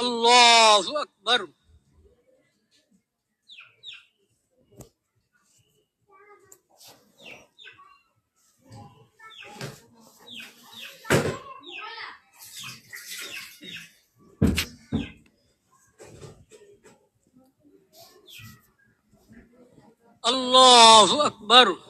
الله أكبر. الله أكبر.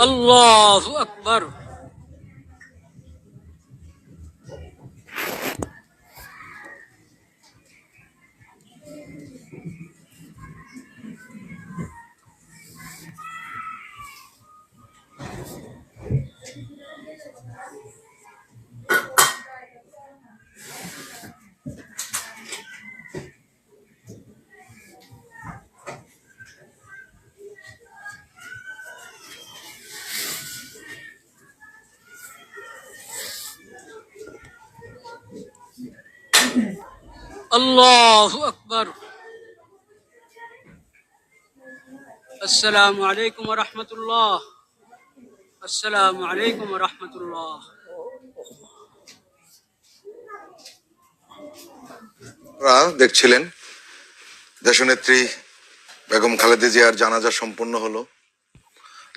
الله أكبر. আল্লাহ আকবর। আসসালামু আলাইকুম রহমতুল্লাহ। আসসালামু আলাইকুম রহমতুল্লাহ। দেখছিলেন দেশনেত্রী বেগম খালেদা জিয়ার জানাজা সম্পন্ন হলো।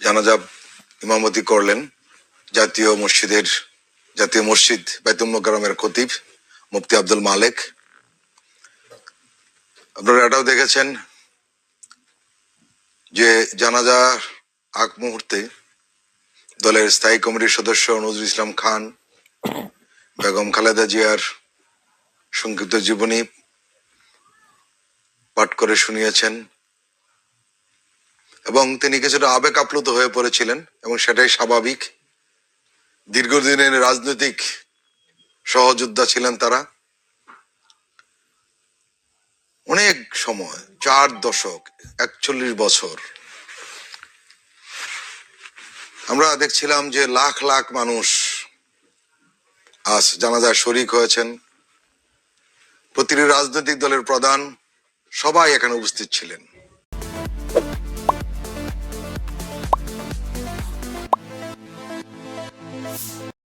জানাজা ইমামতি করলেন জাতীয় মসজিদের, জাতীয় মসজিদ বেতুল মোকারমের খতিব মুফতি আব্দুল মালেক। আপনারা এটাও দেখেছেন যে জানাজার আগ মুহূর্তে দলের স্থায়ী কমিটির সদস্য নজরুল ইসলাম খান, বেগম খালেদা জিয়ার সংক্ষিপ্ত জীবনী পাঠ করে শুনিয়েছেন এবং তিনি কিছুটা আবেগ আপ্লুত হয়ে পড়েছিলেন এবং সেটাই স্বাভাবিক। দীর্ঘদিনের রাজনৈতিক সহযোদ্ধা ছিলেন তারা। সময়, চার দশক, একচল্লিশ বছর। আমরা দেখছিলাম যে লাখ লাখ মানুষ আজ জানাজায় শরিক হয়েছেন। প্রতিটি রাজনৈতিক দলের প্রধান সবাই এখানে উপস্থিত ছিলেন।